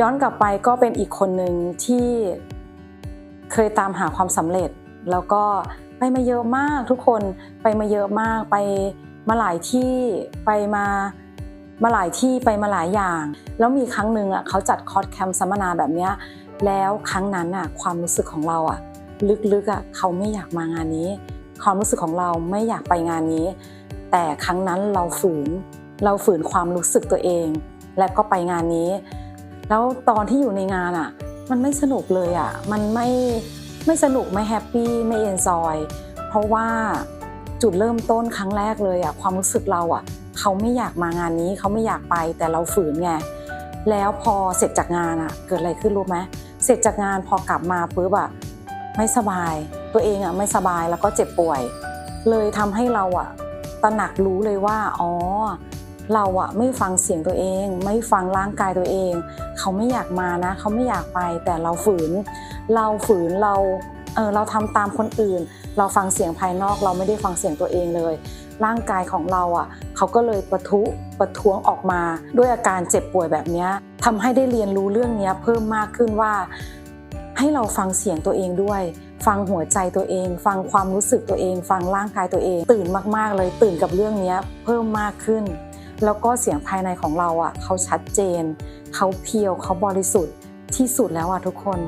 ย้อนกลับไปก็เป็นอีกคนหนึ่งที่เคยตามหาความสำเร็จ แล้วก็ไปมาเยอะมากทุกคนไปมาเยอะมากไปมาหลายที่ไปมามาหลายที่ไปมาหลายอย่าง แล้วมีครั้งหนึ่งอะเขาจัดคอร์สแคมป์สัมมนาแบบเนี้ยแล้วครั้งนั้นอะความรู้สึกของเราอะลึกๆอะเขาไม่อยากมางานนี้ ความรู้สึกของเราไม่อยากไปงานนี้ แต่ครั้งนั้นเราฝืนเราฝืนความรู้สึกตัวเอง และก็ไปงานนี้ แล้วตอนที่อยู่ในงานอะ มันไม่สนุกเลยอะ มันไม่ไม่สนุกไม่แฮปปี้ไม่เอนจอย เพราะว่าจุดเริ่มต้นครั้งแรกเลยอะความรู้สึกเราอะ เขาไม่อยากมางานนี้เขาไม่อยากไปแต่เราฝืนไงแล้วพอเสร็จจากงานอะ เกิดอะไรขึ้นรู้ไหมเสร็จจากงานพอกลับมาปุ๊บอะไม่สบาย ตัวเองอะไม่สบายแล้วก็เจ็บป่วย เลยทำให้เราอะตระหนักรู้เลยว่าอ๋อ เราอะไม่ฟังเสียงตัวเอง ไม่ฟังร่างกายตัวเอง เขาไม่อยากมานะ เขาไม่อยากไปแต่เราฝืน เราฝืนเราเออเราทำตามคนอื่น เราฟังเสียงภายนอกเราไม่ได้ฟังเสียงตัวเองเลย ร่างกายของเราอะเขาก็เลยประทุประท้วงออกมา ด้วยอาการเจ็บป่วยแบบนี้ทำให้ได้เรียนรู้เรื่องนี้เพิ่มมากขึ้นว่า ให้เราฟังเสียงตัวเองด้วย ฟังหัวใจตัวเอง ฟังความรู้สึกตัวเอง ฟังร่างกายตัวเอง ตื่นมากๆเลยตื่นกับเรื่องนี้เพิ่มมากขึ้น แล้วก็เสียงภายในของเราอะเขาชัดเจน เขาเพียวเขาบริสุทธิ์ที่สุดแล้วอะทุกคน